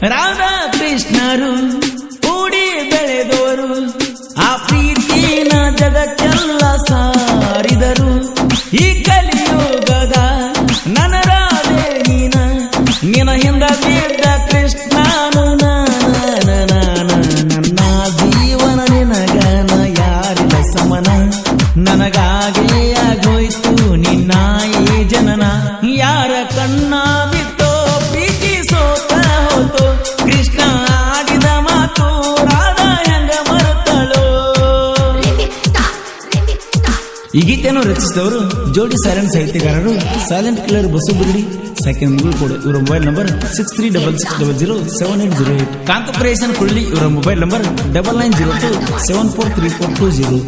ರಾಧಾ ಕೃಷ್ಣರು ಕೂಡಿ ಬೆಳೆದವರು ಆ ಪ್ರೀತಿನ ಜಗಕ್ಕೆಲ್ಲ ಸಾರಿದರು. ಈ ಕಲಿಯುಗದ ನನ್ನ ನೀನ ನಿನ ಹಿಂದ ಈ ಗೀತೆಯನ್ನು ರಚಿಸಿದವರು ಜೋಡಿ ಸೈಲೆಂಟ್ ಸಾಹಿತ್ಯಗಾರರು ಸೈಲೆಂಟ್ ಕಿಲ್ಲರ್ ಬಸು ಬಿಗಡಿ ಸೆಕೆಂಡ್ ಮುಗುಳು ಕೊಡು, ಇವರ mobile number six three double six double zero seven eight zero eight ಕಾಂತಪುರೇಶನ್ ಕುಳ್ಳಿ ಇವರ mobile number double nine zero two seven four three four two zero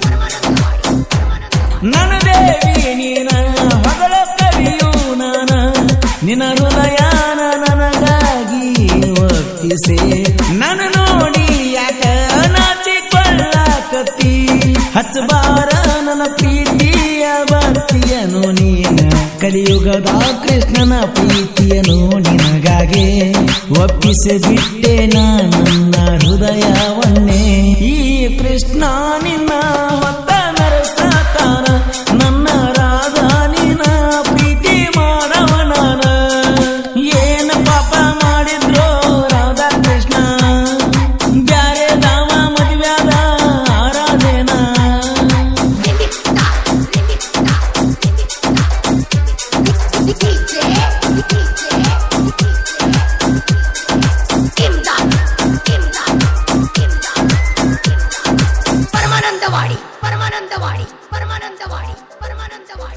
ನನ್ನ ದೇವಿ, ನೀನ ಹೊಗಳ ಕವಿಯು ನಾನ. ನಿನ್ನ ನನಗಾಗಿ ನನ್ನ ನೋಡಿ ಹಚ್ಚಬಾರ ಕಲಿಯುಗದ ಕೃಷ್ಣನ ಪ್ರೀತಿಯನು ನಿನಗಾಗೆ ಒಪ್ಪಿಸಿ ಬಿಟ್ಟೆ ನನ್ನ ಹೃದಯವನ್ನೇ. ಈ ಕೃಷ್ಣ ನಿನ್ನ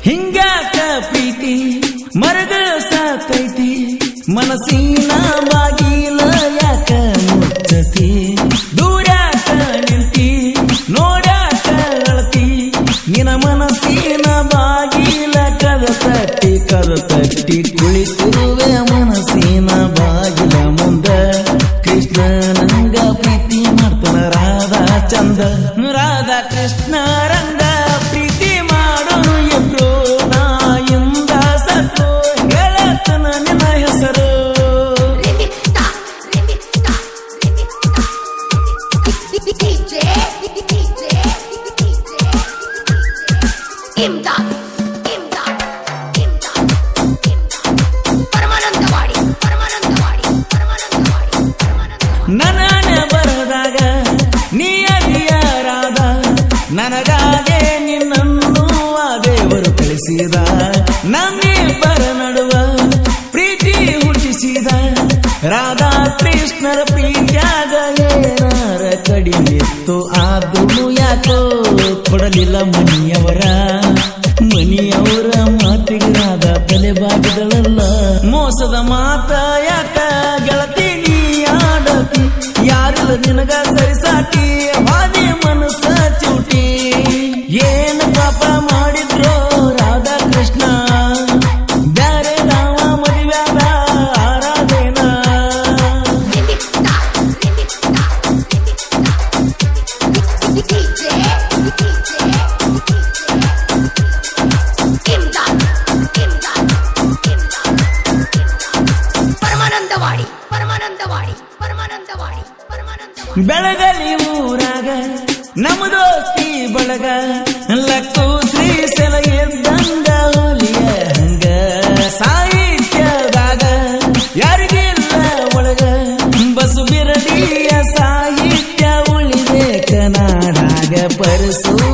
ಹಿಂಗಾಕ ಪ್ರೀತಿ ಮರಗ ಸಾತೈತಿ, ಮನಸ್ಸಿನ ಬಾಗಿಲ ಯಾಕ ಮುಚ್ಚತಿ? ದೂರಾಕ ನಿಂತಿ ನೋಡಾಕ ಅಳತಿ ನಿನ ಮನಸ್ಸಿನ ಬಾಗಿಲ ಕದ ತಟ್ಟಿ ಕದ ತಟ್ಟಿ ಕುಳಿತಿರುವೆ ಮನಸ್ಸಿನ ಬಾಗಿಲ ಮುಂದ. ಕೃಷ್ಣ ನಂಗ ಪ್ರೀತಿ ಮಾಡ್ತಾನ ರಾಧಾ ಚಂದ ರಾಧಾ ಕೃಷ್ಣ ಕಳಿಸಿದ ನಮ್ಮಿಬ್ಬರ ನಡುವ ಪ್ರೀತಿ ಹುಟ್ಟಿಸಿದ ರಾಧಾ ಕೃಷ್ಣರ ಪ್ರೀತಿಯಾಗ ಏನಾರ ಕಡಿಮಿತ್ತು ಆದ್ರೂ ಯಾಕೋ ಕೊಡಲಿಲ್ಲ ಮನಿಯವರ. ಮನಿಯವರ ಮಾತಿಗೆ ರಾಧ ತಲೆ ಬಾಗಿದಳಲ್ಲ. ಮೋಸದ ಮಾತ ಯಾಕ ಗೆಳತಿ ನೀ ಆಡತಿ? ಯಾರಿಲ್ಲ ನಿನಗ ಸರಿಸಾಟಿ? ಪರಮಾನಂದವಾಡಿ ಪರಮಾನಂದವಾಡಿ ಪರಮಾನಂದವಾಡಿ ಪರಮಾನಂದ ಬೆಳಗಲಿ ಊರಾಗ, ನಮ್ಮ ದೋಸ್ತಿ ಬಳಗ, ಲಕ್ಕು ಶ್ರೀ ಸೆಲ ಎದ್ದಂಗ ಹುಲಿಯ ಹಂಗ. ಸಾಹಿತ್ಯದಾಗ ಯಾರಿಗಿಲ್ಲ ಸಾಹಿತ್ಯ ಉಳಿದೆ, ಕನ್ನಡಾಗ ಪರಸು.